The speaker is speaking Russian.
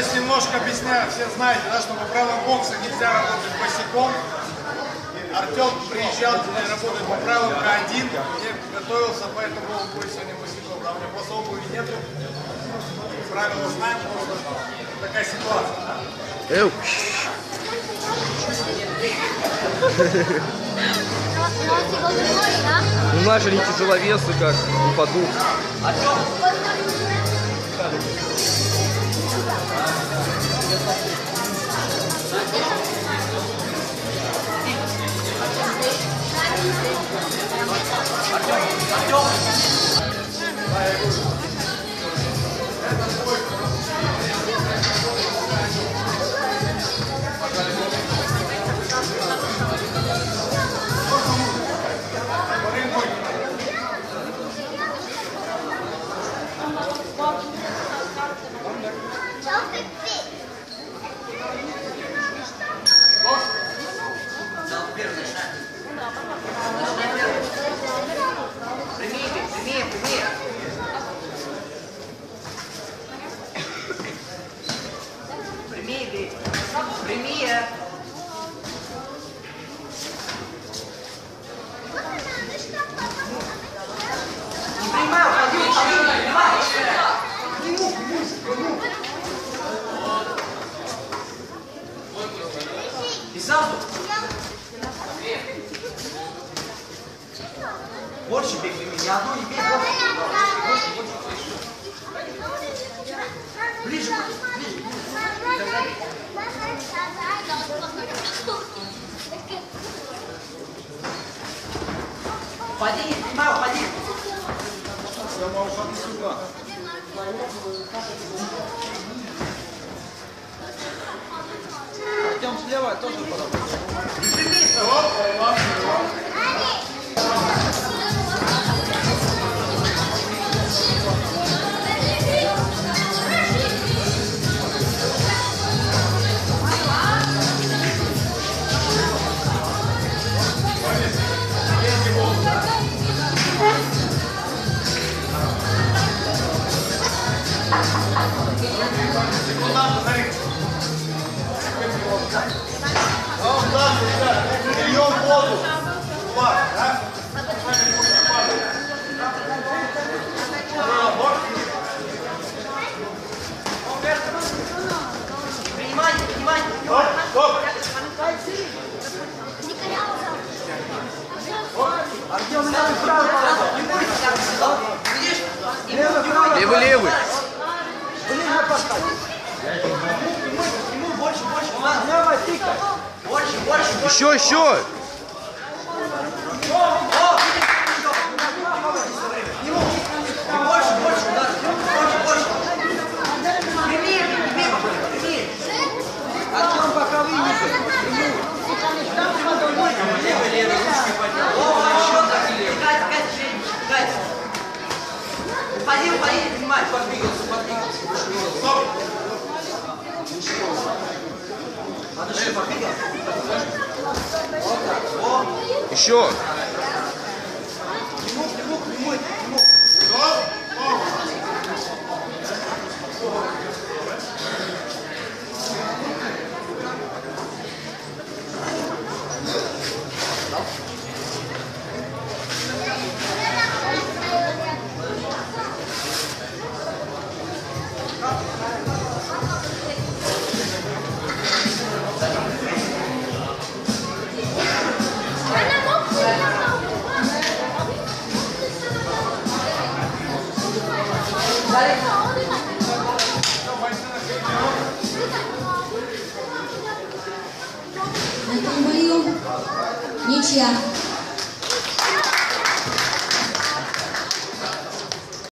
Здесь немножко объясняю, все знаете, да, что по правилам бокса нельзя работать босиком. Артем приезжал сюда работать по правилам К1, я готовился, поэтому будет сегодня босиком. Да, у меня просто обуви нету. Правила знаем, просто такая ситуация. Эу. Ну они тяжеловесы как, упадут. Больше бей. Не одну не бей, больше. Ближе, ближе. Уходи, не прямая, уходи. Артем слева тоже поработал. А левый? Левый. Ближе поставь. Ему больше. Больше, больше, больше. Еще, еще. Уходи, уходи, не понимаешь. Подвигался, подвигался. Надо что, подвигался? Еще. 你有啊？